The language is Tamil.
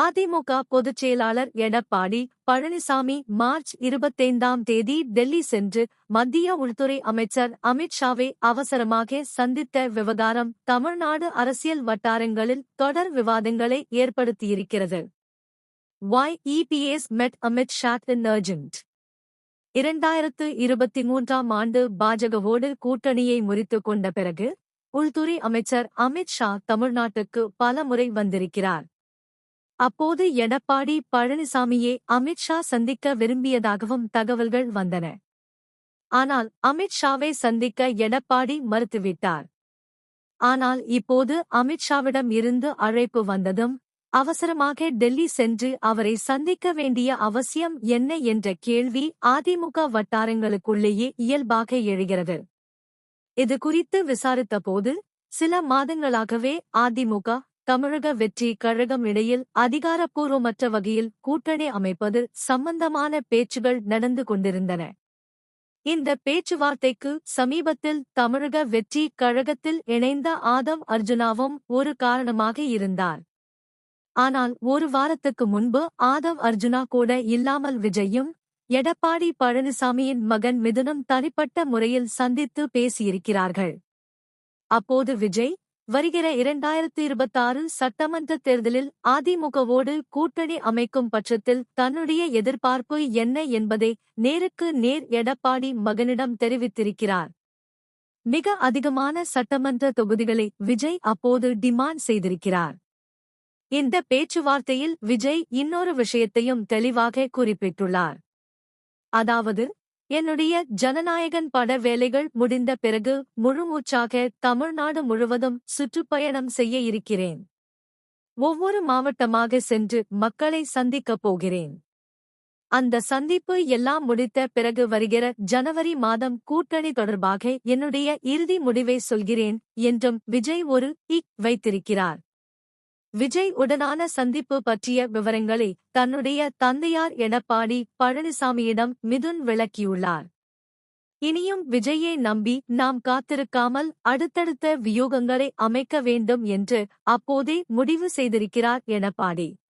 அதிமுக பொதுச் செயலாளர் எடப்பாடி பழனிசாமி மார்ச் இருபத்தைந்தாம் தேதி டெல்லி சென்று மத்திய உள்துறை அமைச்சர் அமித்ஷாவை அவசரமாக சந்தித்த விவகாரம் தமிழ்நாடு அரசியல் வட்டாரங்களில் தொடர் விவாதங்களை ஏற்படுத்தியிருக்கிறது வாய் இபிஎஸ் மெட் அமித் ஷாட் in urgent? இரண்டாயிரத்து இருபத்தி மூன்றாம் ஆண்டு பாஜகவோடு கூட்டணியை முறித்துக் கொண்ட பிறகு உள்துறை அமைச்சர் அமித் ஷா தமிழ்நாட்டுக்கு பல முறை வந்திருக்கிறார் அப்போது எடப்பாடி பழனிசாமியே அமித்ஷா சந்திக்க விரும்பியதாகவும் தகவல்கள் வந்தன. ஆனால் அமித் ஷாவை சந்திக்க எடப்பாடி மறுத்துவிட்டார். ஆனால் இப்போது அமித்ஷாவிடம் இருந்து அழைப்பு வந்ததும் அவசரமாக டெல்லி சென்று அவரை சந்திக்க வேண்டிய அவசியம் என்ன என்ற கேள்வி அதிமுக வட்டாரங்களுக்குள்ளேயே இயல்பாக எழுகிறது. இது குறித்து விசாரித்தபோது சில மாதங்களாகவே அதிமுக தமிழக வெற்றி கழகம் இடையில் அதிகாரப்பூர்வமற்ற வகையில் கூட்டணி அமைப்பது சம்பந்தமான பேச்சுகள் நடந்து கொண்டிருந்தன. இந்த பேச்சுவார்த்தைக்கு சமீபத்தில் தமிழக வெற்றி கழகத்தில் இணைந்த ஆதம் அர்ஜுனாவும் ஒரு காரணமாக இருந்தார். ஆனால் ஒரு வாரத்துக்கு முன்பு ஆதவ் அர்ஜுனா கூட இல்லாமல் விஜயும் எடப்பாடி பழனிசாமியின் மகன் மிதுனம் தனிப்பட்ட முறையில் சந்தித்து பேசியிருக்கிறார்கள். அப்போது விஜய் வருகிற இரண்டாயிரத்தி இருபத்தாறு சட்டமன்ற தேர்தலில் அதிமுகவோடு கூட்டணி அமைக்கும் பட்சத்தில் தன்னுடைய எதிர்பார்ப்பு என்ன என்பதை நேருக்கு நேர் எடப்பாடி மகனிடம் தெரிவித்திருக்கிறார். மிக அதிகமான சட்டமன்ற தொகுதிகளை விஜய் அப்போது டிமாண்ட் செய்திருக்கிறார். இந்த பேச்சுவார்த்தையில் விஜய் இன்னொரு விஷயத்தையும் தெளிவாக குறிப்பிட்டுள்ளார். அதாவது என்னுடைய ஜனநாயகன் பட வேலைகள் முடிந்த பிறகு முழுமூச்சாக தமிழ்நாடு முழுவதும் சுற்றுப்பயணம் செய்ய இருக்கிறேன். ஒவ்வொரு மாவட்டமாக சென்று மக்களை சந்திக்கப் போகிறேன். அந்த சந்திப்பு எல்லாம் முடித்த பிறகு வருகிற ஜனவரி மாதம் கூட்டணி தொடர்பாக என்னுடைய இறுதி முடிவை சொல்கிறேன் என்றும் விஜய் ஒரு இக் வைத்திருக்கிறார். விஜய் உடனான சந்திப்பு பற்றிய விவரங்களை தன்னுடைய தந்தையார் எடப்பாடி பழனிசாமியிடம் மிதுன் விளக்கியுள்ளார். இனியும் விஜயை நம்பி நாம் காத்திருக்காமல் அடுத்தடுத்த வியூகங்களை அமைக்க வேண்டும் என்று அப்போதே முடிவு செய்திருக்கிறார் எடப்பாடி